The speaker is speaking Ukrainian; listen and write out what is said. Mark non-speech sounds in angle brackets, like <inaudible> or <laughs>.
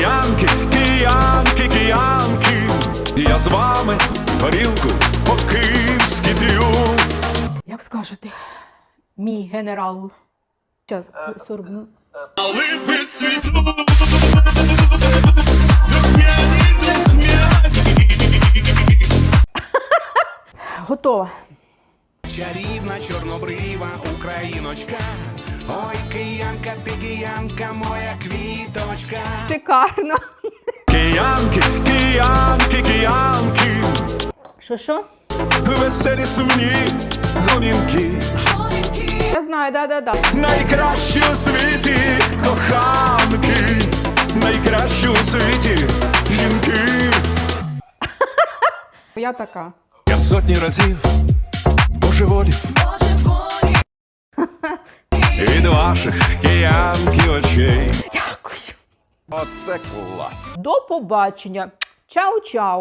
Киянки, киянки, киянки, я з вами горілку по-київськи п'ю. Як скажете, мій генерал. Щас, сорбну. Липи цвіту, Готова. Чарівна чорнобрива україночка. Ой, киянка, ти киянка, моя квіточка. Шикарно. Киянки, киянки, киянки, Що що? веселі сумні гомінки, Я знаю, да-да-да. найкращі у світі коханки, найкращі у світі жінки. <laughs> Я така. Я сотні разів божеволів від ваших киянки очей. Дякую. Оце клас. До побачення. Чао-чао.